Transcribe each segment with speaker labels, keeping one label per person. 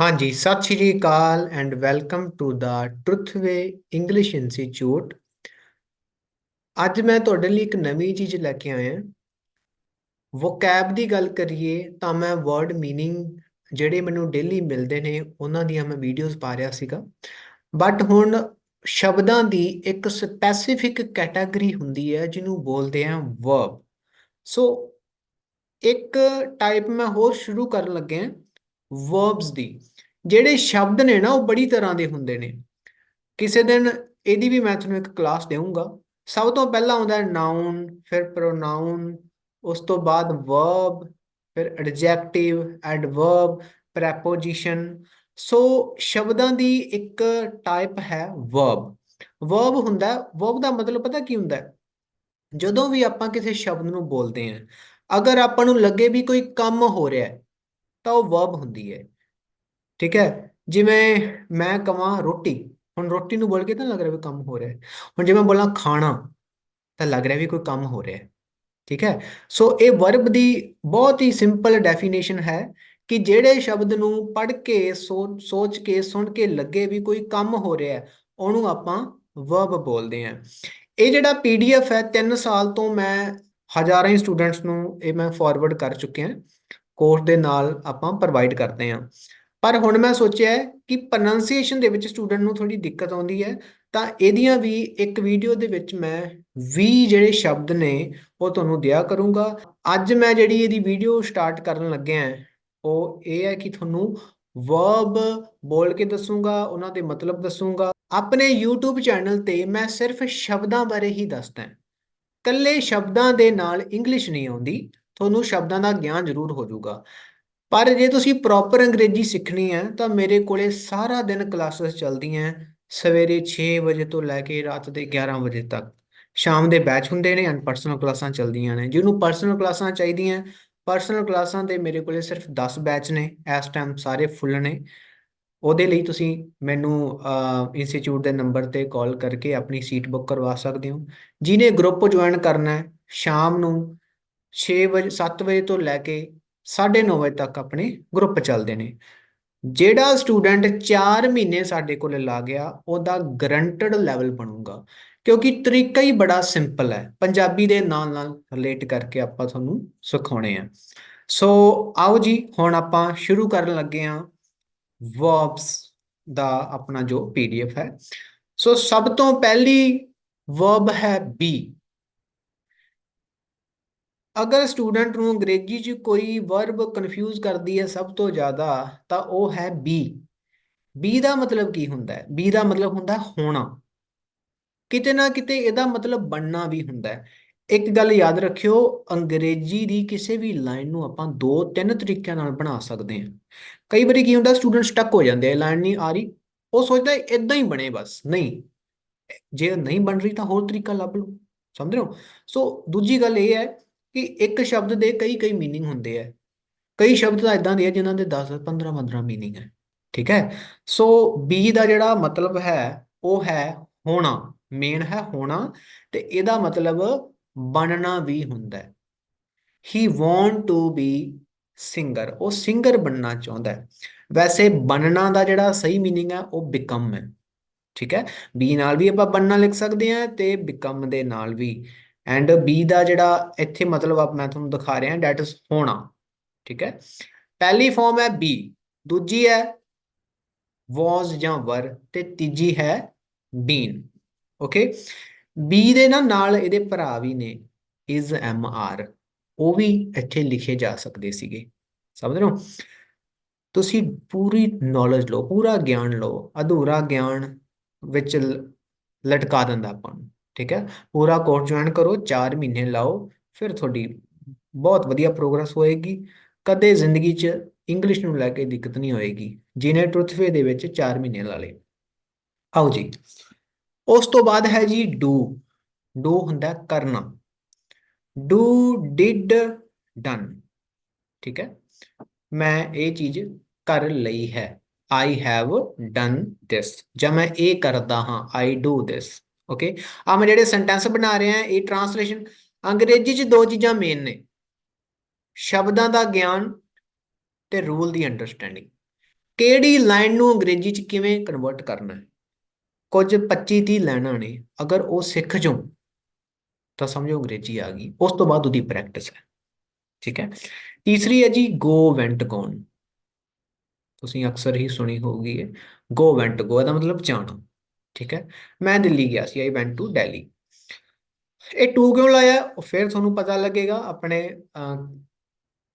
Speaker 1: ਹਾਂਜੀ Sat Sri Akal and welcome to the Truthway English institute ਅੱਜ ਮੈਂ ਤੁਹਾਡੇ ਲਈ ਇੱਕ ਨਵੀਂ ਚੀਜ਼ ਲੈ ਕੇ ਆਇਆ ਵੋਕੈਬ ਦੀ ਗੱਲ ਕਰੀਏ ਤਾਂ ਮੈਂ ਵਰਡ मीनिंग ਜਿਹੜੇ ਮੈਨੂੰ ਡੇਲੀ ਮਿਲਦੇ ਨੇ ਉਹਨਾਂ ਦੀਆਂ ਮੈਂ ਵੀਡੀਓਜ਼ ਪਾ ਰਿਹਾ ਸੀਗਾ ਬਟ ਹੁਣ ਸ਼ਬਦਾਂ ਦੀ ਇੱਕ ਸਪੈਸੀਫਿਕ ਕੈਟਾਗਰੀ ਹੁੰਦੀ ਹੈ ਜਿਹਨੂੰ ਬੋਲਦੇ ਆ ਵਰਬ ਸੋ ਇੱਕ ਟਾਈਪ ਮੈਂ ਹੋਰ ਸ਼ੁਰੂ ਕਰਨ ਲੱਗਿਆ ਵਰਬਸ ਦੀ। ਜਿਹੜੇ ਸ਼ਬਦ ਨੇ ਨਾ, ਉਹ ਬੜੀ ਤਰ੍ਹਾਂ ਦੇ ਹੁੰਦੇ ਨੇ। ਕਿਸੇ ਦਿਨ ਇਹਦੀ ਵੀ ਮੈਂ ਤੁਹਾਨੂੰ ਇੱਕ ਕਲਾਸ ਦੇਵਾਂਗਾ ਸਭ ਤੋਂ ਪਹਿਲਾਂ ਆਉਂਦਾ ਹੈ ਨਾਉਨ ਫਿਰ ਪ੍ਰੋਨਾਉਨ ਉਸ ਤੋਂ ਬਾਅਦ ਵਰਬ ਫਿਰ ਐਡਜੈਕਟਿਵ ਐਡਵਰਬ ਪ੍ਰੈਪੋਜੀਸ਼ਨ ਸੋ ਸ਼ਬਦਾਂ ਦੀ ਇੱਕ ਟਾਈਪ ਹੈ ਵਰਬ ਵਰਬ ਹੁੰਦਾ ਵਰਬ ਦਾ ਮਤਲਬ ਪਤਾ ਕੀ ਹੁੰਦਾ ਹੈ? ਜਦੋਂ ਵੀ ਆਪਾਂ ਕਿਸੇ ਸ਼ਬਦ ਨੂੰ ਬੋਲਦੇ ਹਾਂ, ਅਗਰ ਆਪਾਂ ਨੂੰ ਲੱਗੇ ਵੀ ਕੋਈ ਕੰਮ ਹੋ ਰਿਹਾ ਹੈ ਤਾਂ ਉਹ ਵਰਬ ਹੁੰਦੀ ਹੈ। ਠੀਕ ਹੈ? ਜਿਵੇਂ ਮੈਂ ਕਵਾਂ ਰੋਟੀ, ਹੁਣ ਰੋਟੀ ਨੂੰ ਬੋਲ ਕੇ ਤਾਂ ਲੱਗ ਰਿਹਾ ਵੀ ਕੰਮ ਹੋ ਰਿਹਾ ਹੁਣ ਜੇ ਮੈਂ ਬੋਲਾਂ ਖਾਣਾ, ਤਾਂ ਲੱਗ ਰਿਹਾ ਵੀ ਕੋਈ ਕੰਮ ਹੋ ਰਿਹਾ ਠੀਕ ਹੈ? ਸੋ ਇਹ ਵਰਬ ਦੀ ਬਹੁਤ ਹੀ ਸਿੰਪਲ ਡੈਫੀਨੇਸ਼ਨ ਹੈ ਕਿ ਜਿਹੜੇ ਸ਼ਬਦ ਨੂੰ ਪੜ੍ਹ ਕੇ ਸੋਚ ਸੋਚ ਕੇ, ਸੁਣ ਕੇ ਲੱਗੇ ਵੀ ਕੋਈ ਕੰਮ ਹੋ ਰਿਹਾ ਹੈ, ਉਹਨੂੰ ਆਪਾਂ ਵਰਬ ਬੋਲਦੇ ਹਾਂ। ਇਹ ਜਿਹੜਾ ਪੀਡੀਐਫ ਹੈ 3 ਸਾਲ ਤੋਂ ਮੈਂ ਹਜ਼ਾਰਾਂ ਹੀ ਸਟੂਡੈਂਟਸ ਨੂੰ ਇਹ ਮੈਂ ਫਾਰਵਰਡ ਕਰ ਚੁੱਕਿਆ। ਕੋਰਸ ਦੇ ਨਾਲ ਆਪਾਂ ਪ੍ਰੋਵਾਈਡ ਕਰਦੇ ਹਾਂ। ਪਰ ਹੁਣ ਮੈਂ ਸੋਚਿਆ ਕਿ ਪ੍ਰੋਨੰਸੀਏਸ਼ਨ ਦੇ ਵਿੱਚ ਸਟੂਡੈਂਟ ਨੂੰ ਥੋੜੀ ਦਿੱਕਤ ਆਉਂਦੀ ਹੈ, ਤਾਂ ਇਹਦੀਆਂ ਵੀ ਇੱਕ ਵੀਡੀਓ ਦੇ ਵਿੱਚ ਮੈਂ 20 ਜਿਹੜੇ ਸ਼ਬਦ ਨੇ ਉਹ ਤੁਹਾਨੂੰ ਦਿਆ ਕਰੂੰਗਾ। ਅੱਜ ਮੈਂ ਜਿਹੜੀ ਇਹਦੀ ਵੀਡੀਓ ਸਟਾਰਟ ਕਰਨ ਲੱਗਿਆ ਉਹ ਇਹ ਹੈ ਕਿ ਤੁਹਾਨੂੰ ਵਰਬ ਬੋਲ ਕੇ ਦੱਸੂੰਗਾ, ਉਹਨਾਂ ਦੇ ਮਤਲਬ ਦੱਸੂੰਗਾ। ਆਪਣੇ YouTube ਚੈਨਲ ਤੇ ਮੈਂ ਸਿਰਫ ਸ਼ਬਦਾਂ ਬਾਰੇ ਹੀ ਦੱਸਦਾ ਕੱਲੇ ਸ਼ਬਦਾਂ ਦੇ ਨਾਲ ਇੰਗਲਿਸ਼ ਨਹੀਂ ਆਉਂਦੀ। ਤੁਹਾਨੂੰ ਸ਼ਬਦਾਂ ਦਾ ਗਿਆਨ ਜ਼ਰੂਰ ਹੋ ਜਾਊਗਾ। ਪਰ ਜੇ ਤੁਸੀਂ ਪ੍ਰੋਪਰ ਅੰਗਰੇਜ਼ੀ ਸਿੱਖਣੀ ਹੈ, ਤਾਂ ਮੇਰੇ ਕੋਲੇ ਸਾਰਾ ਦਿਨ ਕਲਾਸਿਸ ਚੱਲਦੀਆਂ ਸਵੇਰੇ 6 ਵਜੇ ਤੋਂ ਲੈ ਕੇ ਰਾਤ ਦੇ 11 ਵਜੇ ਤੱਕ। ਸ਼ਾਮ ਦੇ ਬੈਚ ਹੁੰਦੇ ਨੇ ਐਂਡ ਪਰਸਨਲ ਕਲਾਸਾਂ ਚੱਲਦੀਆਂ ਨੇ। ਜਿਹਨੂੰ ਪਰਸਨਲ ਕਲਾਸਾਂ ਚਾਹੀਦੀਆਂ ਪਰਸਨਲ ਕਲਾਸਾਂ ਦੇ ਮੇਰੇ ਕੋਲੇ ਸਿਰਫ 10 ਬੈਚ ਨੇ, ਇਸ ਟਾਈਮ ਸਾਰੇ ਫੁੱਲ ਨੇ। ਉਹਦੇ ਲਈ ਤੁਸੀਂ ਮੈਨੂੰ ਇੰਸਟੀਚਿਊਟ ਦੇ ਨੰਬਰ ਤੇ ਕਾਲ ਕਰਕੇ ਆਪਣੀ ਸੀਟ ਬੁੱਕ ਕਰਵਾ ਸਕਦੇ ਹੋ। ਜਿਹਨੇ ਗਰੁੱਪ ਜੁਆਇਨ ਕਰਨਾ ਹੈ, ਸ਼ਾਮ ਨੂੰ 6 ਵਜੇ 7 ਵਜੇ ਤੋਂ ਲੈ ਕੇ 9:30 ਵਜੇ ਤੱਕ ਆਪਣੇ ਗਰੁੱਪ ਚੱਲਦੇ ਨੇ। ਜਿਹੜਾ ਸਟੂਡੈਂਟ 4 ਮਹੀਨੇ ਸਾਡੇ ਕੋਲ ਲਾ ਗਿਆ, ਉਹਦਾ ਗਰੰਟਡ ਲੈਵਲ ਬਣੂਗਾ। ਕਿਉਂਕਿ ਤਰੀਕਾ ਹੀ ਬੜਾ ਸਿੰਪਲ ਹੈ। ਪੰਜਾਬੀ ਦੇ ਨਾਲ ਨਾਲ ਰਿਲੇਟ ਕਰਕੇ ਆਪਾਂ ਤੁਹਾਨੂੰ ਸਿਖਾਉਣੇ ਆ। ਸੋ ਆਓ ਜੀ, ਹੁਣ ਆਪਾਂ ਸ਼ੁਰੂ ਕਰਨ ਲੱਗੇ ਆ ਵਰਬਸ ਦਾ ਆਪਣਾ ਜੋ ਪੀਡੀਐਫ ਹੈ। ਸੋ ਸਭ ਤੋਂ ਪਹਿਲੀ ਵਰਬ ਹੈ ਬੀ ਅਗਰ ਸਟੂਡੈਂਟ ਨੂੰ ਅੰਗਰੇਜ਼ੀ 'ਚ ਕੋਈ ਵਰਬ ਕਨਫਿਊਜ਼ ਕਰਦੀ ਹੈ ਸਭ ਤੋਂ ਜ਼ਿਆਦਾ, ਤਾਂ ਉਹ ਹੈ ਬੀ ਬੀ ਦਾ ਮਤਲਬ ਕੀ ਹੁੰਦਾ ਹੈ? ਬੀ ਦਾ ਮਤਲਬ ਹੁੰਦਾ ਹੋਣਾ। ਕਿਤੇ ਨਾ ਕਿਤੇ ਇਹਦਾ ਮਤਲਬ ਬਣਨਾ ਵੀ ਹੁੰਦਾ ਹੈ। ਇੱਕ ਗੱਲ ਯਾਦ ਰੱਖਿਓ, ਅੰਗਰੇਜ਼ੀ ਦੀ ਕਿਸੇ ਵੀ ਲਾਈਨ ਨੂੰ ਆਪਾਂ ਦੋ ਤਿੰਨ ਤਰੀਕਿਆਂ ਨਾਲ ਬਣਾ ਸਕਦੇ ਹਾਂ। ਕਈ ਵਾਰੀ ਕੀ ਹੁੰਦਾ ਸਟੂਡੈਂਟ ਸਟਕ ਹੋ ਜਾਂਦੇ ਆ ਲਾਈਨ ਨਹੀਂ ਆ ਰਹੀ। ਉਹ ਸੋਚਦਾ ਇਦਾਂ ਹੀ ਬਣੇ ਬਸ। ਨਹੀਂ। ਜੇ ਨਹੀਂ ਬਣ ਰਹੀ ਤਾਂ ਹੋਰ ਤਰੀਕਾ ਲੱਭ ਲਓ। ਸਮਝ ਰਹੇ ਹੋ? ਸੋ ਦੂਜੀ ਗੱਲ ਇਹ ਹੈ ਕਿ ਇੱਕ ਸ਼ਬਦ ਦੇ ਕਈ ਕਈ मीनिंग ਹੁੰਦੇ ਆ ਕਈ ਸ਼ਬਦ ਤਾਂ ਇਦਾਂ ਦੇ ਆ ਜਿਨ੍ਹਾਂ ਦੇ 10 15 15 मीनिंग ਹੈ ਠੀਕ ਹੈ ਸੋ ਬੀ ਦਾ ਜਿਹੜਾ ਮਤਲਬ ਹੈ ਉਹ ਹੈ ਹੋਣਾ ਮੇਨ ਹੈ ਹੋਣਾ ਤੇ ਇਹਦਾ ਮਤਲਬ ਬਣਨਾ ਵੀ ਹੁੰਦਾ ਹੈ he want to be singer ਉਹ ਸਿੰਗਰ ਬਣਨਾ ਚਾਹੁੰਦਾ ਹੈ ਵੈਸੇ ਬਣਨਾ ਦਾ ਜਿਹੜਾ ਸਹੀ मीनिंग ਹੈ ਉਹ ਬਿਕਮ ਹੈ ਠੀਕ ਹੈ ਬੀ ਨਾਲ ਵੀ ਆਪਾਂ ਬਣਨਾ ਲਿਖ ਸਕਦੇ ਹਾਂ ਤੇ ਬਿਕਮ ਦੇ ਨਾਲ ਵੀ ਐਂਡ ਬੀ ਦਾ ਜਿਹੜਾ ਇੱਥੇ ਮਤਲਬ ਆਪ ਮੈਂ ਤੁਹਾਨੂੰ ਦਿਖਾ ਰਿਹਾ ਡੈਟ ਇਜ਼ ਹੋਣਾ, ਠੀਕ ਹੈ? ਪਹਿਲੀ ਫਾਰਮ ਹੈ ਬੀ ਦੂਜੀ ਹੈ ਵਾਸ ਜਾਂ ਵਰ ਤੇ ਤੀਜੀ ਹੈ ਬੀਨ ਓਕੇ ਬੀ ਦੇ ਨਾਲ ਨਾਲ ਇਹਦੇ ਭਰਾ ਵੀ ਨੇ ਇਜ਼ ਐਮ ਆਰ ਉਹ ਵੀ ਇੱਥੇ ਲਿਖੇ ਜਾ ਸਕਦੇ ਸੀਗੇ, ਸਮਝ ਰਹੇ ਹੋ? ਤੁਸੀਂ ਪੂਰੀ ਨੌਲੇਜ ਲਓ, ਪੂਰਾ ਗਿਆਨ ਲਓ, ਅਧੂਰਾ ਗਿਆਨ ਵਿੱਚ ਲਟਕਾ ਦਿੰਦਾ ਆਪਾਂ ਨੂੰ। ਠੀਕ ਹੈ? ਪੂਰਾ ਕੋਰਸ ਜੁਆਇਨ ਕਰੋ 4 ਮਹੀਨੇ ਲਾਓ, ਫਿਰ ਤੁਹਾਡੀ ਬਹੁਤ ਵਧੀਆ ਪ੍ਰੋਗਰੈਸ ਹੋਏਗੀ। ਕਦੇ ਜ਼ਿੰਦਗੀ 'ਚ ਇੰਗਲਿਸ਼ ਨੂੰ ਲੈ ਕੇ ਦਿੱਕਤ ਨਹੀਂ ਹੋਏਗੀ, ਜਿਨੇ ਟਰੁਥਵੇ ਦੇ ਵਿੱਚ 4 ਮਹੀਨੇ ਲਾ ਲਏ। ਆਓ ਜੀ। ਉਸ ਤੋਂ ਬਾਅਦ ਹੈ ਜੀ ਡੂ ਡੂ ਹੁੰਦਾ ਕਰਨਾ। ਡੂ ਡਿਡ ਡਨ ਠੀਕ ਹੈ? ਮੈਂ ਇਹ ਚੀਜ਼ ਕਰ ਲਈ ਹੈ। ਆਈ ਹੈਵ ਡਨ ਥਿਸ ਜਾਂ ਮੈਂ ਇਹ ਕਰਦਾ ਹਾਂ ਆਈ ਡੂ ਥਿਸ ਓਕੇ ਆ ਮੈਂ ਜਿਹੜੇ ਸੈਂਟੈਂਸ ਬਣਾ ਰਿਹਾ, ਇਹ ਟ੍ਰਾਂਸਲੇਸ਼ਨ ਅੰਗਰੇਜ਼ੀ 'ਚ ਦੋ ਚੀਜ਼ਾਂ ਮੇਨ ਨੇ। ਸ਼ਬਦਾਂ ਦਾ ਗਿਆਨ ਤੇ ਰੂਲ ਦੀ ਅੰਡਰਸਟੈਂਡਿੰਗ ਕਿਹੜੀ ਲਾਈਨ ਨੂੰ ਅੰਗਰੇਜ਼ੀ 'ਚ ਕਿਵੇਂ ਕਨਵਰਟ ਕਰਨਾ ਹੈ? ਕੁਝ 25 30 ਲਾਈਨਾਂ ਨੇ। ਅਗਰ ਉਹ ਸਿੱਖ ਜਾਉ ਤਾਂ ਸਮਝੋ ਅੰਗਰੇਜ਼ੀ ਆ ਗਈ। ਉਸ ਤੋਂ ਬਾਅਦ ਉਹਦੀ ਪ੍ਰੈਕਟਿਸ ਹੈ। ਠੀਕ ਹੈ? ਤੀਸਰੀ ਹੈ ਜੀ ਗੋ ਵੈਂਟ ਗੋਨ ਤੁਸੀਂ ਅਕਸਰ ਹੀ ਸੁਣੀ ਹੋਊਗੀ ਇਹ। ਗੋ ਵੈਂਟ ਗੋ ਦਾ ਮਤਲਬ ਜਾਣਾ। ਠੀਕ ਹੈ। ਮੈਂ ਦਿੱਲੀ ਗਿਆ ਸੀ ਆਈ ਵੈਂਟ ਟੂ ਦਿੱਲੀ ਇਹ ਟੂ ਕਿਉਂ ਲਾਇਆ? ਫਿਰ ਤੁਹਾਨੂੰ ਪਤਾ ਲੱਗੇਗਾ ਆਪਣੇ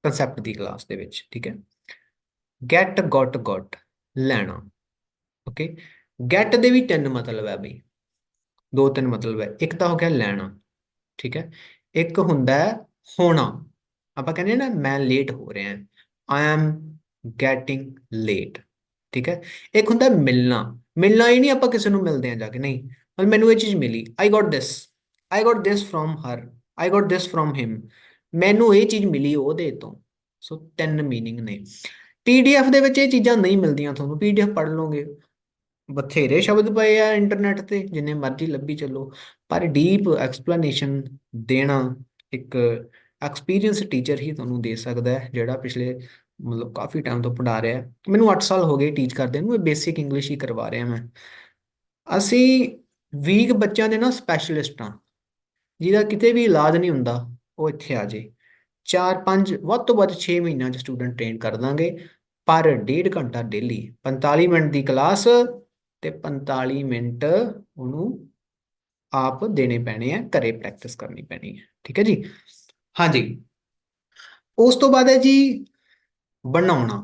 Speaker 1: ਕਨਸੈਪਟ ਦੀ ਕਲਾਸ ਦੇ ਵਿੱਚ, ਠੀਕ ਹੈ। ਗੈਟ ਗੋਟ ਗੋਟ ਲੈਣਾ। ਓਕੇ ਗੈਟ ਦੇ ਵੀ ਤਿੰਨ ਮਤਲਬ ਹੈ ਬਈ। ਦੋ ਤਿੰਨ ਮਤਲਬ ਹੈ। ਇੱਕ ਤਾਂ ਹੋ ਗਿਆ ਲੈਣਾ, ਠੀਕ ਹੈ। ਇੱਕ ਹੁੰਦਾ ਹੈ ਹੋਣਾ। ਆਪਾਂ ਕਹਿੰਦੇ ਨਾ, ਮੈਂ ਲੇਟ ਹੋ ਰਿਹਾ ਹਾਂ। ਆਈ ਐਮ ਗੈਟਿੰਗ ਲੇਟ ਠੀਕ ਹੈ? ਇੱਕ ਹੁੰਦਾ ਮਿਲਣਾ। ਮਿਲਣਾ ਹੀ ਨਹੀਂ, ਆਪਾਂ ਕਿਸੇ ਨੂੰ ਮਿਲਦੇ ਆ ਜਾ ਕੇ, ਨਹੀਂ। ਮਤਲਬ ਮੈਨੂੰ ਇਹ ਚੀਜ਼ ਮਿਲੀ। I got this I got this from her I got this from him ਮੈਨੂੰ ਇਹ ਚੀਜ਼ ਮਿਲੀ ਉਹਦੇ ਤੋਂ। ਸੋ ਤਿੰਨ ਮੀਨਿੰਗ ਨੇ। ਪੀਡੀਐਫ ਦੇ ਵਿੱਚ ਇਹ ਚੀਜ਼ਾਂ ਨਹੀਂ ਮਿਲਦੀਆਂ ਤੁਹਾਨੂੰ। ਪੀਡੀਐਫ ਪੜ੍ਹ ਲਓਗੇ। ਬਥੇਰੇ ਸ਼ਬਦ ਪਏ ਆ ਇੰਟਰਨੈਟ ਤੇ, ਜਿੰਨੇ ਮਰਜ਼ੀ ਲੱਭੀ ਚੱਲੋ। ਪਰ ਡੀਪ ਐਕਸਪਲੇਨੇਸ਼ਨ ਦੇਣਾ ਇੱਕ ਐਕਸਪੀਰੀਅੰਸ ਟੀਚਰ ਹੀ ਤੁਹਾਨੂੰ ਦੇ ਸਕਦਾ ਹੈ, ਜਿਹੜਾ ਪਿਛਲੇ ਮਤਲਬ ਕਾਫੀ ਟਾਈਮ ਤੋਂ ਪੜ੍ਹਾ ਰਿਹਾ। ਮੈਨੂੰ 8 ਸਾਲ ਹੋ ਗਏ ਟੀਚ ਕਰਦੇ ਨੂੰ, ਇਹ ਬੇਸਿਕ ਇੰਗਲਿਸ਼ ਹੀ ਕਰਵਾ ਰਿਹਾ ਮੈਂ। ਅਸੀਂ ਵੀਕ ਬੱਚਿਆਂ ਦੇ ਨਾ ਸਪੈਸ਼ਲਿਸਟ ਆ ਜਿਹਦਾ ਕਿਤੇ ਵੀ ਇਲਾਜ ਨਹੀਂ ਹੁੰਦਾ, ਉਹ ਇੱਥੇ ਆ ਜੇ 4 5 ਵੱਧ ਤੋਂ ਵੱਧ 6 ਮਹੀਨਿਆਂ ਚ ਸਟੂਡੈਂਟ ਟ੍ਰੇਨ ਕਰ ਦਾਂਗੇ। ਪਰ ਡੇਢ ਘੰਟਾ ਡੇਲੀ 45 ਮਿੰਟ ਦੀ ਕਲਾਸ ਤੇ 45 ਮਿੰਟ ਉਹਨੂੰ ਆਪ ਦੇਣੇ ਪੈਣੇ ਆ, ਘਰੇ ਪ੍ਰੈਕਟਿਸ ਕਰਨੀ ਪੈਣੀ ਹੈ ਠੀਕ ਹੈ ਜੀ? ਹਾਂਜੀ। ਉਸ ਤੋਂ ਬਾਅਦ ਹੈ ਜੀ ਬਣਾਉਣਾ।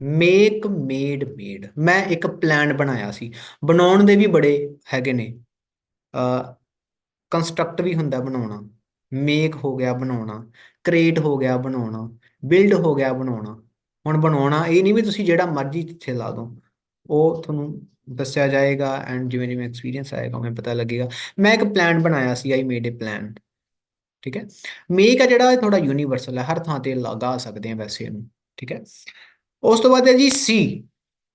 Speaker 1: ਮੇਕ ਮੇਡ ਮੇਡ ਮੈਂ ਇੱਕ ਪਲਾਨ ਬਣਾਇਆ ਸੀ। ਬਣਾਉਣ ਦੇ ਵੀ ਬੜੇ ਹੈਗੇ ਨੇ। ਅ ਕੰਸਟਰਕਟ ਵੀ ਹੁੰਦਾ ਬਣਾਉਣਾ। ਮੇਕ ਹੋ ਗਿਆ ਬਣਾਉਣਾ। ਕ੍ਰੀਏਟ ਹੋ ਗਿਆ ਬਣਾਉਣਾ। ਬਿਲਡ ਹੋ ਗਿਆ ਬਣਾਉਣਾ। ਹੁਣ ਬਣਾਉਣਾ ਇਹ ਨਹੀਂ ਵੀ ਤੁਸੀਂ ਜਿਹੜਾ ਮਰਜ਼ੀ ਇੱਥੇ ਲਾ ਦੋ ਉਹ ਤੁਹਾਨੂੰ ਦੱਸਿਆ ਜਾਏਗਾ ਐਂਡ ਜਿਵੇਂ ਜਿਵੇਂ ਐਕਸਪੀਰੀਅੰਸ ਆਏਗਾ ਮੈਨੂੰ ਪਤਾ ਲੱਗੇਗਾ। ਮੈਂ ਇੱਕ ਪਲਾਨ ਬਣਾਇਆ ਸੀ। ਆਈ ਮੇਡ ਅ ਪਲਾਨ ਠੀਕ ਹੈ? ਮੇਕ ਆ ਜਿਹੜਾ ਥੋੜਾ ਯੂਨੀਵਰਸਲ ਹੈ। ਹਰ ਥਾਂ ਤੇ ਲਗਾ ਸਕਦੇ ਆ ਵੈਸੇ ਇਹਨੂੰ। ਠੀਕ ਹੈ। ਉਸ ਤੋਂ ਬਾਅਦ ਹੈ ਜੀ ਸੀ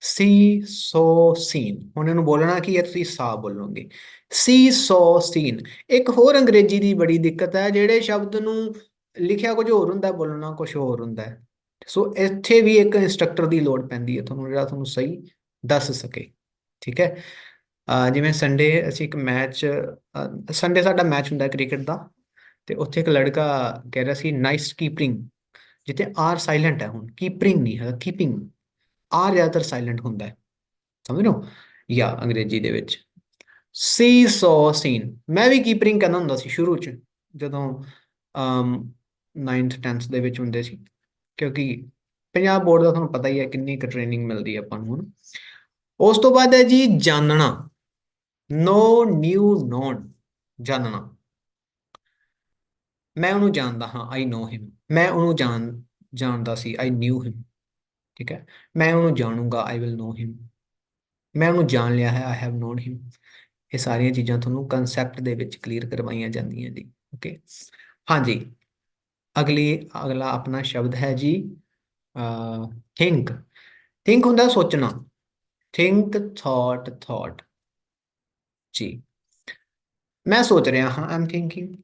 Speaker 1: ਸੀ, ਸੋ, ਸੀਨ। ਹੁਣ ਇਹਨੂੰ ਬੋਲਣਾ ਕੀ ਹੈ, ਤੁਸੀਂ ਸਾ ਬੋਲੋਗੇ। See, saw, seen. ਇੱਕ ਹੋਰ ਅੰਗਰੇਜ਼ੀ ਦੀ ਬੜੀ ਦਿੱਕਤ ਹੈ, ਜਿਹੜੇ ਸ਼ਬਦ ਨੂੰ ਲਿਖਿਆ ਕੁਝ ਹੋਰ ਹੁੰਦਾ, ਬੋਲਣਾ ਕੁਝ ਹੋਰ ਹੁੰਦਾ ਸੋ ਇੱਥੇ ਵੀ ਇੱਕ ਇਨਸਟ੍ਰਕਟਰ ਦੀ ਲੋੜ ਪੈਂਦੀ ਹੈ ਤੁਹਾਨੂੰ, ਜਿਹੜਾ ਤੁਹਾਨੂੰ ਸਹੀ ਦੱਸ ਸਕੇ। ਠੀਕ ਹੈ। ਜਿਵੇਂ ਸੰਡੇ ਅਸੀਂ ਇੱਕ ਮੈਚ ਸੰਡੇ ਸਾਡਾ ਮੈਚ ਹੁੰਦਾ ਕ੍ਰਿਕਟ ਦਾ, ਤੇ ਉੱਥੇ ਇੱਕ ਲੜਕਾ ਕਹਿ ਰਿਹਾ ਸੀ ਨਾਈਸ ਕੀਪਿੰਗ ਜਿੱਥੇ ਆਰ ਸਾਇਲੈਂਟ ਹੈ ਹੁਣ ਕੀਪਰਿੰਗ ਨਹੀਂ ਹੈ ਕੀਪਿੰਗ ਆਰ ਜ਼ਿਆਦਾਤਰ ਸਾਇਲੈਂਟ ਹੁੰਦਾ ਹੈ। ਸਮਝ ਲਓ ਜਾਂ ਅੰਗਰੇਜ਼ੀ ਦੇ ਵਿੱਚ। ਸੀ ਸੋ ਸੀਨ ਮੈਂ ਵੀ ਕੀਪਰਿੰਗ ਕਰਨਾ ਹੁੰਦਾ ਸੀ ਸ਼ੁਰੂ ਚ, ਜਦੋਂ, ਅਮ 9th 10th ਦੇ ਵਿੱਚ ਹੁੰਦੇ ਸੀ। ਕਿਉਂਕਿ ਪੰਜਾਬ ਬੋਰਡ ਦਾ ਤੁਹਾਨੂੰ ਪਤਾ ਹੀ ਹੈ ਕਿੰਨੀ ਕੁ ਟ੍ਰੇਨਿੰਗ ਮਿਲਦੀ ਹੈ ਆਪਾਂ ਨੂੰ ਉਸ ਤੋਂ ਬਾਅਦ ਹੈ ਜੀ ਜਾਣਨਾ ਨੋ ਨਿਊ ਨੋਨ ਜਾਣਨਾ ਮੈਂ ਉਹਨੂੰ ਜਾਣਦਾ ਹਾਂ ਆਈ ਨੋ ਹਿਮ ਮੈਂ ਉਹਨੂੰ ਜਾਣ, ਜਾਣਦਾ ਸੀ ਆਈ ਨਿਊ ਹਿਮ ਠੀਕ ਹੈ? ਮੈਂ ਉਹਨੂੰ ਜਾਣੂਗਾ ਆਈ ਵਿਲ ਨੋ ਹਿਮ ਮੈਂ ਉਹਨੂੰ ਜਾਣ ਲਿਆ ਹੈ ਆਈ ਹੈਵ ਨੋਨ ਹਿਮ ਇਹ ਸਾਰੀਆਂ ਚੀਜ਼ਾਂ ਤੁਹਾਨੂੰ ਕਨਸੈਪਟ ਦੇ ਵਿੱਚ ਕਲੀਅਰ ਕਰਵਾਈਆਂ ਜਾਂਦੀਆਂ ਜੀ ਓਕੇ ਹਾਂਜੀ, ਅਗਲੀ, ਅਗਲਾ ਆਪਣਾ ਸ਼ਬਦ ਹੈ ਜੀ ਥਿੰਕ ਥਿੰਕ ਹੁੰਦਾ ਸੋਚਣਾ। ਥਿੰਕ ਥਾਟ ਥਾਟ ਜੀ। ਮੈਂ ਸੋਚ ਰਿਹਾ ਹਾਂ ਆਮ ਥਿੰਕਿੰਗ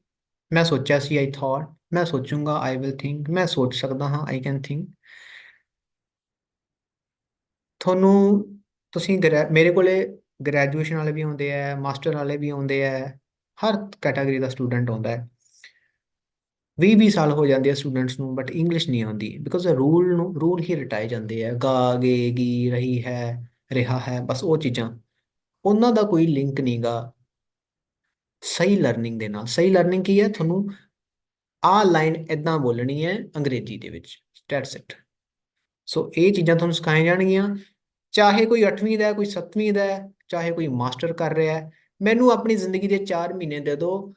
Speaker 1: ਮੈਂ ਸੋਚਿਆ ਸੀ ਆਈ ਥਾਟ ਮੈਂ ਸੋਚੂੰਗਾ ਆਈ ਵਿਲ ਥਿੰਕ ਮੈਂ ਸੋਚ ਸਕਦਾ ਹਾਂ ਆਈ ਕੈਨ ਥਿੰਕ ਤੁਹਾਨੂੰ, ਤੁਸੀਂ ਮੇਰੇ ਕੋਲੇ ਗ੍ਰੈਜੂਏਸ਼ਨ ਵਾਲੇ ਵੀ ਆਉਂਦੇ ਆ ਮਾਸਟਰ ਵਾਲੇ ਵੀ ਆਉਂਦੇ ਆ, ਹਰ ਕੈਟਾਗਰੀ ਦਾ ਸਟੂਡੈਂਟ ਆਉਂਦਾ ਹੈ। 20 20 ਸਾਲ ਹੋ ਜਾਂਦੇ ਆ ਸਟੂਡੈਂਟਸ ਨੂੰ ਬਟ ਇੰਗਲਿਸ਼ ਨਹੀਂ ਆਉਂਦੀ ਬਿਕੋਜ਼ ਰੂਲ ਨੂੰ ਰੂਲ ਹੀ ਰਟਾਏ ਜਾਂਦੇ ਆ, ਗਾ, ਗੇ, ਗੀ, ਰਹੀ ਹੈ, ਰਿਹਾ ਹੈ, ਬਸ ਉਹ ਚੀਜ਼ਾਂ। ਉਹਨਾਂ ਦਾ ਕੋਈ ਲਿੰਕ ਨਹੀਂਗਾ ਸਹੀ ਲਰਨਿੰਗ ਦੇ ਨਾਲ। ਸਹੀ ਲਰਨਿੰਗ ਕੀ ਹੈ? ਤੁਹਾਨੂੰ ਆ ਲਾਈਨ ਇਦਾਂ ਬੋਲਣੀ ਹੈ ਅੰਗਰੇਜ਼ੀ ਦੇ ਵਿੱਚ ਸਟੈਟਸ ਇਟ ਸੋ ਇਹ ਚੀਜ਼ਾਂ ਤੁਹਾਨੂੰ ਸਿਖਾਈਆਂ ਜਾਣਗੀਆਂ। ਚਾਹੇ ਕੋਈ 8ਵੀਂ ਦਾ ਹੈ, ਕੋਈ 7ਵੀਂ ਦਾ ਹੈ, ਚਾਹੇ ਕੋਈ ਮਾਸਟਰ ਕਰ ਰਿਹਾ ਹੈ, ਮੈਨੂੰ ਆਪਣੀ ਜ਼ਿੰਦਗੀ ਦੇ 4 ਮਹੀਨੇ ਦੇ ਦਿਓ।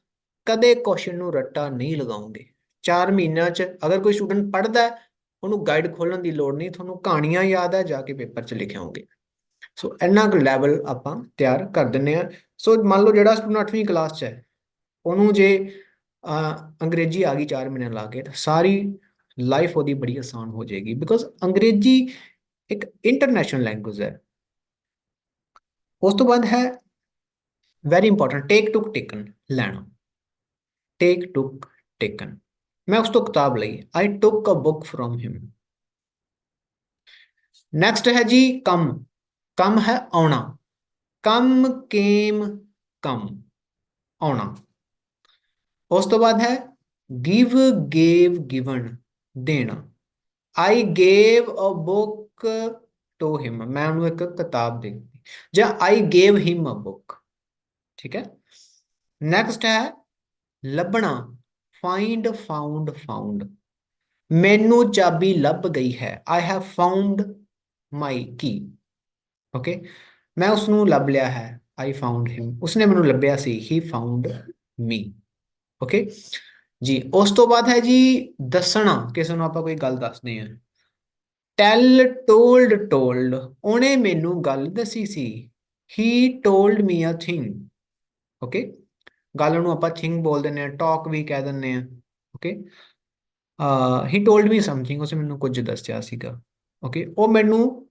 Speaker 1: ਕਦੇ ਕੁਐਸਚਨ ਨੂੰ ਰੱਟਾ ਨਹੀਂ ਲਗਾਉਂਗੇ। 4 ਮਹੀਨਿਆਂ 'ਚ ਅਗਰ ਕੋਈ ਸਟੂਡੈਂਟ ਪੜ੍ਹਦਾ ਉਹਨੂੰ ਗਾਈਡ ਖੋਲਣ ਦੀ ਲੋੜ ਨਹੀਂ, ਤੁਹਾਨੂੰ ਕਹਾਣੀਆਂ ਯਾਦ ਹੈ, ਜਾ ਕੇ ਪੇਪਰ 'ਚ ਲਿਖਿਆਉਂਗੇ ਸੋ ਇੰਨਾ ਕੁ ਲੈਵਲ ਆਪਾਂ ਤਿਆਰ ਕਰ ਦਿੰਨੇ ਆ ਸੋ ਮੰਨ ਲਓ ਜਿਹੜਾ ਸਟੂਡੈਂਟ 8ਵੀਂ ਕਲਾਸ 'ਚ ਹੈ, ਉਹਨੂੰ ਜੇ ਅੰਗਰੇਜ਼ੀ ਆ ਗਈ 4 ਮਹੀਨੇ ਲਾ ਕੇ ਤਾਂ ਸਾਰੀ ਲਾਈਫ ਉਹਦੀ ਬੜੀ ਆਸਾਨ ਹੋ ਜਾਏਗੀ ਬਿਕੋਜ਼ ਅੰਗਰੇਜ਼ੀ ਇੱਕ ਇੰਟਰਨੈਸ਼ਨਲ ਲੈਂਗੁਏਜ ਹੈ। ਉਸ ਤੋਂ ਬਾਅਦ ਹੈ very important take took taken ਲੈਣਾ। ਟੇਕ ਟੁਕ ਟੇਕਨ ਮੈਂ ਉਸ ਤੋਂ ਕਿਤਾਬ ਲਈ I took a book from him next ਹੈ ਜੀ ਕਮ। ਕਮ ਹੈ ਆਉਣਾ। ਕਮ ਕੇਮ ਕਮ ਆਉਣਾ ਉਸ ਤੋਂ ਬਾਅਦ ਹੈ ਗਿਵ ਗੇਵ ਗਿਵਨ ਦੇਣਾ I gave a book to him ਮੈਂ ਉਹਨੂੰ ਇੱਕ ਕਿਤਾਬ ਦੇ ਦਿੱਤੀ ਜਾਂ I gave him a book ਠੀਕ ਹੈ ਨੈਕਸਟ ਹੈ ਲੱਭਣਾ ਫਾਈਂਡ ਫਾਊਂਡ ਫਾਊਂਡ ਮੈਨੂੰ ਚਾਬੀ ਲੱਭ ਗਈ ਹੈ I have found my key okay ਮੈਂ ਉਸ ਨੂੰ ਲੱਭ ਲਿਆ ਹੈ। I found him. ਉਸਨੇ ਮੈਨੂੰ ਲੱਭਿਆ ਸੀ। He found me. ਓਕੇ ਜੀ, ਉਸ ਤੋਂ ਬਾਅਦ ਹੈ ਜੀ ਦੱਸਣਾ, ਕਿਸੇ ਨੂੰ ਆਪਾਂ ਕੋਈ ਗੱਲ ਦੱਸਦੇ ਹਾਂ। ਟੈਲ ਟੋਲਡ ਟੋਲਡ ਉਹਨੇ ਮੈਨੂੰ ਗੱਲ ਦੱਸੀ ਸੀ। He told me a thing. Okay ਗੱਲ ਨੂੰ ਆਪਾਂ ਥਿੰਗ ਬੋਲ ਦਿੰਦੇ ਆ ਟਾਕ ਵੀ ਕਹਿ ਦਿੰਦੇ ਆ okay uh he told me something ਉਸਨੇ ਮੈਨੂੰ ਕੁਝ ਦੱਸਿਆ ਸੀਗਾ। ਓਕੇ ਉਹ ਮੈਨੂੰ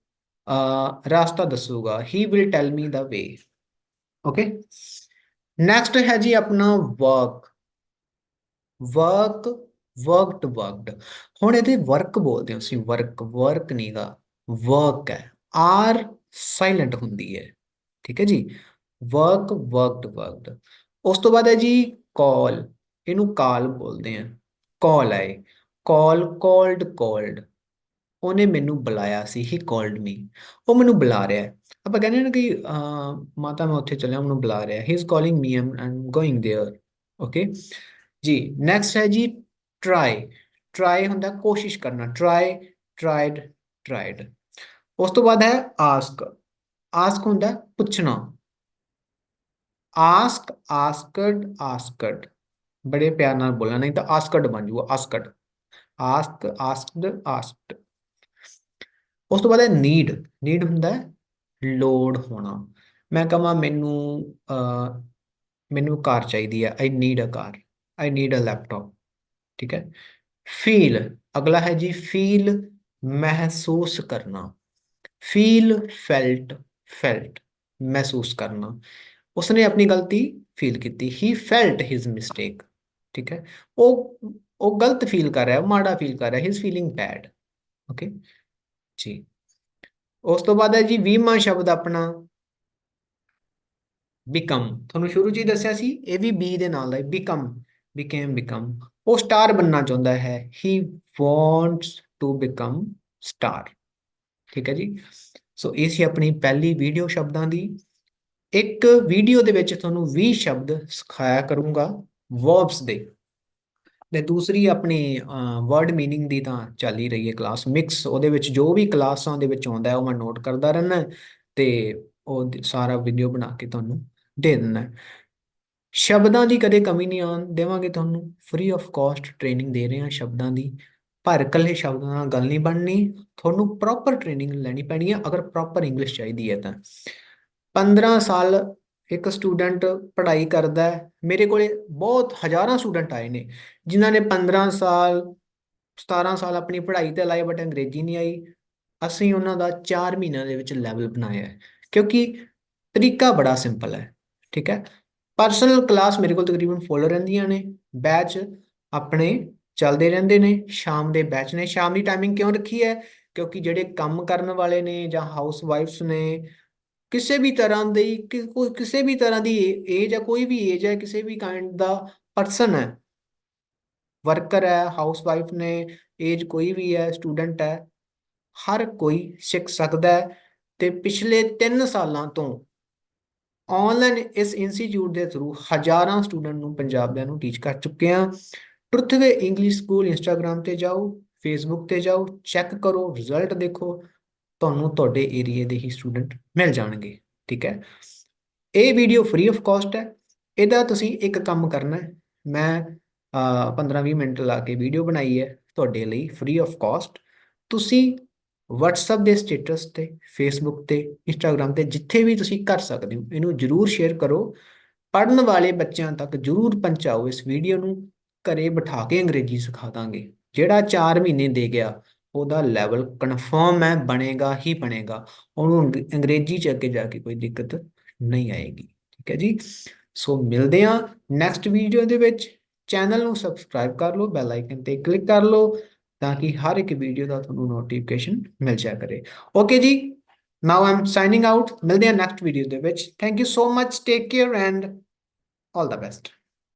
Speaker 1: ਰਾਸਤਾ ਦੱਸੂਗਾ। He will tell me the way okay next ਹੈ ਜੀ ਆਪਣਾ ਵਰਕ ਵਰਕ ਵਰਕਡ ਵਰਕਡ ਹੁਣ ਇਹਦੇ ਵਰਕ ਬੋਲਦੇ ਹਾਂ ਅਸੀਂ। ਵਰਕ ਵਰਕ ਨਹੀਂਗਾ ਵਰਕ ਹੈ। ਆਰ ਸਾਇਲੈਂਟ ਹੁੰਦੀ ਹੈ। ਠੀਕ ਹੈ ਜੀ? ਵਰਕ ਵਰਕਡ ਵਰਕਡ ਉਸ ਤੋਂ ਬਾਅਦ ਹੈ ਜੀ ਕਾਲ ਇਹਨੂੰ ਕਾਲ ਬੋਲਦੇ ਆ ਕਾਲ ਆਏ। ਕਾਲ ਕਾਲਡ ਕਾਲਡ ਉਹਨੇ ਮੈਨੂੰ ਬੁਲਾਇਆ ਸੀ ਹੀ ਕਾਲਡ ਮੀ ਉਹ ਮੈਨੂੰ ਬੁਲਾ ਰਿਹਾ ਹੈ ਆਪਾਂ ਕਹਿੰਦੇ ਨੇ ਕਿ ਅਹ, ਮਾਤਾ ਮੈਂ ਉੱਥੇ ਚੱਲਿਆ ਉਹਨੂੰ ਬੁਲਾ ਰਿਹਾ he is calling me I'm I'm going there okay ਜੀ ਨੈਕਸਟ ਹੈ ਜੀ ਟਰਾਈ ਟਰਾਈ ਹੁੰਦਾ ਕੋਸ਼ਿਸ਼ ਕਰਨਾ ਟਰਾਈ ਟਰਾਈਡ ਟਰਾਈਡ ਉਸ ਤੋਂ ਬਾਅਦ ਹੈ ਆਸਕ ਆਸਕ ਹੁੰਦਾ ਪੁੱਛਣਾ ਆਸਕ ਆਸਕਡ ਆਸਕਡ ਬੜੇ ਪਿਆਰ ਨਾਲ ਬੋਲਣਾ ਨਹੀਂ ਤਾਂ ਆਸਕਡ ਬਣ ਜੂਗਾ ਆਸਕਡ ਆਸਕ ਆਸਕਡ ਆਸਕਡ ਉਸ ਤੋਂ ਬਾਅਦ ਹੈ ਨੀਡ ਨੀਡ ਹੁੰਦਾ ਹੈ ਲੋੜ ਹੋਣਾ। ਮੈਂ ਕਹਾਂ ਮੈਨੂੰ ਅਹ, ਮੈਨੂੰ ਕਾਰ ਚਾਹੀਦੀ ਹੈ। I need a car I need a laptop ਠੀਕ ਹੈ। ਫੀਲ ਅਗਲਾ ਹੈ ਜੀ ਫੀਲ ਮਹਿਸੂਸ ਕਰਨਾ। ਫੀਲ ਫੈਲਟ ਫੈਲਟ ਮਹਿਸੂਸ ਕਰਨਾ। ਉਸਨੇ ਆਪਣੀ ਗਲਤੀ ਫੀਲ ਕੀਤੀ। ਹੀ ਫੈਲਟ ਹਿਸ ਮਿਸਟੇਕ ਠੀਕ ਹੈ। ਉਹ ਉਹ ਗਲਤ ਫੀਲ ਕਰ ਰਿਹਾ ਉਹ ਮਾੜਾ ਫੀਲ ਕਰ ਰਿਹਾ he is feeling bad okay ਜੀ। ਉਸ ਤੋਂ ਬਾਅਦ ਹੈ ਜੀ 20ਵਾਂ ਸ਼ਬਦ ਆਪਣਾ। ਬਿਕਮ ਤੁਹਾਨੂੰ ਸ਼ੁਰੂ 'ਚ ਹੀ ਦੱਸਿਆ ਸੀ, ਇਹ ਵੀ ਬੀ ਦੇ ਨਾਲ ਹੈ। ਬਿਕਮ ਬਿਕੇਮ ਬਿਕਮ ਉਹ ਸਟਾਰ ਬਣਨਾ ਚਾਹੁੰਦਾ ਹੈ। He wants to become star ਠੀਕ ਹੈ ਜੀ। ਸੋ ਇਹ ਸੀ ਆਪਣੀ ਪਹਿਲੀ ਵੀਡੀਓ ਸ਼ਬਦਾਂ ਦੀ। ਇੱਕ ਵੀਡੀਓ ਦੇ ਵਿੱਚ ਤੁਹਾਨੂੰ 20 ਸ਼ਬਦ ਸਿਖਾਇਆ ਕਰੂੰਗਾ। ਵਰਬਸ ਦੇ। ਤੇ ਦੂਸਰੀ ਆਪਣੀ ਵਰਡ मीनिंग ਦੀ ਤਾਂ ਚੱਲ ਹੀ ਰਹੀ ਹੈ ਕਲਾਸ ਮਿਕਸ ਉਹਦੇ ਵਿੱਚ ਜੋ ਵੀ ਕਲਾਸਾਂ ਦੇ ਵਿੱਚ ਆਉਂਦਾ ਹੈ ਉਹ ਮੈਂ ਨੋਟ ਕਰਦਾ ਰਹਿਣਾ ਹੈ ਤੇ ਉਹ ਦ- ਸਾਰਾ ਵੀਡੀਓ ਬਣਾ ਕੇ ਤੁਹਾਨੂੰ ਦੇ ਦਿੰਦਾ ਹੈ। ਸ਼ਬਦਾਂ ਦੀ ਕਦੇ ਕਮੀ ਨਹੀਂ ਆਉਣ ਦੇਵਾਂਗੇ ਤੁਹਾਨੂੰ ਫ੍ਰੀ ਆਫ ਕਾਸਟ ਟ੍ਰੇਨਿੰਗ ਦੇ ਰਹੇ ਹਾਂ ਸ਼ਬਦਾਂ ਦੀ ਪਰ ਇਕੱਲੇ ਸ਼ਬਦਾਂ ਨਾਲ ਗੱਲ ਨਹੀਂ ਬਣਨੀ ਤੁਹਾਨੂੰ ਪ੍ਰੋਪਰ ਟ੍ਰੇਨਿੰਗ ਲੈਣੀ ਪੈਣੀ ਹੈ ਅਗਰ ਪ੍ਰੋਪਰ ਇੰਗਲਿਸ਼ ਚਾਹੀਦੀ ਹੈ ਤਾਂ 15 ਸਾਲ ਇੱਕ ਸਟੂਡੈਂਟ ਪੜ੍ਹਾਈ ਕਰਦਾ ਹੈ। ਮੇਰੇ ਕੋਲੇ ਬਹੁਤ ਹਜ਼ਾਰਾਂ ਸਟੂਡੈਂਟ ਆਏ ਨੇ, ਜਿਨ੍ਹਾਂ ਨੇ 15 ਸਾਲ 17 ਸਾਲ ਆਪਣੀ ਪੜ੍ਹਾਈ ਤੇ ਲਾਏ ਬਟ ਅੰਗਰੇਜ਼ੀ ਨਹੀਂ ਆਈ। ਅਸੀਂ ਉਹਨਾਂ ਦਾ 4 ਮਹੀਨਿਆਂ ਦੇ ਵਿੱਚ ਲੈਵਲ ਬਣਾਇਆ ਹੈ, ਕਿਉਂਕਿ ਤਰੀਕਾ ਬੜਾ ਸਿੰਪਲ ਹੈ, ਠੀਕ ਹੈ? ਪਰਸਨਲ ਕਲਾਸ ਮੇਰੇ ਕੋਲ ਤਕਰੀਬਨ ਫੁੱਲ ਰਹਿੰਦੀਆਂ ਨੇ ਬੈਚ ਆਪਣੇ ਚੱਲਦੇ ਰਹਿੰਦੇ ਨੇ, ਸ਼ਾਮ ਦੇ ਬੈਚ ਨੇ। ਸ਼ਾਮ ਦੀ ਟਾਈਮਿੰਗ ਕਿਉਂ ਰੱਖੀ ਹੈ? ਕਿਉਂਕਿ ਜਿਹੜੇ ਕੰਮ ਕਰਨ ਵਾਲੇ ਨੇ ਜਾਂ ਹਾਊਸ ਵਾਈਫਸ ਨੇ ਕਿਸੇ ਵੀ ਤਰ੍ਹਾਂ ਦੀ ਕੋਈ ਕਿਸੇ ਵੀ ਤਰ੍ਹਾਂ ਦੀ ਏਜ ਹੈ ਕੋਈ ਵੀ ਏਜ ਹੈ, ਕਿਸੇ ਵੀ ਕਾਈਂਡ ਦਾ ਪਰਸਨ ਹੈ। ਵਰਕਰ ਹੈ ਹਾਊਸ ਵਾਈਫ ਨੇ ਏਜ ਕੋਈ ਵੀ ਹੈ ਸਟੂਡੈਂਟ ਹੈ, ਹਰ ਕੋਈ ਸਿੱਖ ਸਕਦਾ ਹੈ। ਤੇ ਪਿਛਲੇ 3 ਸਾਲਾਂ ਤੋਂ ਆਨਲਾਈਨ ਇਸ ਇੰਸਟੀਚਿਊਟ ਦੇ ਥਰੂ ਹਜ਼ਾਰਾਂ ਸਟੂਡੈਂਟ ਨੂੰ ਪੰਜਾਬੀਆਂ ਨੂੰ ਟੀਚ ਕਰ ਚੁੱਕੇ ਹਾਂ। ਟਰੁਥਵੇ ਇੰਗਲਿਸ਼ ਸਕੂਲ ਇੰਸਟਾਗ੍ਰam ਤੇ ਜਾਓ ਫੇਸਬੁੱਕ ਤੇ ਜਾਓ ਚੈੱਕ ਕਰੋ ਰਿਜ਼ਲਟ ਦੇਖੋ। ਤੁਹਾਨੂੰ ਤੁਹਾਡੇ ਏਰੀਏ ਦੇ ਹੀ ਸਟੂਡੈਂਟ ਮਿਲ ਜਾਣਗੇ, ਠੀਕ ਹੈ? ਇਹ ਵੀਡੀਓ ਫ੍ਰੀ ਆਫ ਕਾਸਟ ਹੈ, ਇਹਦਾ ਤੁਸੀਂ ਇੱਕ ਕੰਮ ਕਰਨਾ ਹੈ, ਮੈਂ 15-20 ਮਿੰਟ ਲਾ ਕੇ ਵੀਡੀਓ ਬਣਾਈ ਹੈ ਤੁਹਾਡੇ ਲਈ ਫ੍ਰੀ ਆਫ ਕਾਸਟ ਤੁਸੀਂ WhatsApp ਦੇ ਸਟੇਟਸ ਤੇ, Facebook ਤੇ, Instagram ਤੇ ਜਿੱਥੇ ਵੀ ਤੁਸੀਂ ਕਰ ਸਕਦੇ ਹੋ, ਇਹਨੂੰ ਜਰੂਰ ਸ਼ੇਅਰ ਕਰੋ। ਪੜਨ ਵਾਲੇ ਬੱਚਿਆਂ ਤੱਕ ਜਰੂਰ ਪਹੁੰਚਾਓ, ਇਸ ਵੀਡੀਓ ਨੂੰ ਘਰੇ ਬਿਠਾ ਕੇ ਅੰਗਰੇਜ਼ੀ ਸਿਖਾ ਦਾਂਗੇ। ਜਿਹੜਾ 4 ਮਹੀਨੇ ਦੇ ਗਿਆ ਉਹਦਾ ਲੈਵਲ ਕਨਫਰਮ ਹੈ, ਬਣੇਗਾ ਹੀ ਬਣੇਗਾ। ਉਹਨੂੰ ਅੰਗ- ਅੰਗਰੇਜ਼ੀ ਚ ਅੱਗੇ ਜਾ ਕੇ ਕੋਈ ਦਿੱਕਤ ਨਹੀਂ ਆਏਗੀ। ਠੀਕ ਹੈ ਜੀ? ਸੋ ਮਿਲਦੇ ਹਾਂ ਨੈਕਸਟ ਵੀਡੀਓ ਦੇ ਵਿੱਚ। ਚੈਨਲ ਨੂੰ ਸਬਸਕ੍ਰਾਈਬ ਕਰ ਲਓ ਬੈਲ ਆਈਕਨ ਤੇ ਕਲਿੱਕ ਕਰ ਲਓ, ਤਾਂ ਕਿ ਹਰ ਇੱਕ ਵੀਡੀਓ ਦਾ ਤੁਹਾਨੂੰ ਨੋਟੀਫਿਕੇਸ਼ਨ ਮਿਲ ਜਾਇਆ ਕਰੇ। ਓਕੇ ਜੀ ਨਾਓ ਆਮ ਸਾਈਨਿੰਗ ਆਊਟ ਮਿਲਦੇ ਹਾਂ ਨੈਕਸਟ ਵੀਡੀਓ ਦੇ ਵਿੱਚ। Thank you so much take care and all the best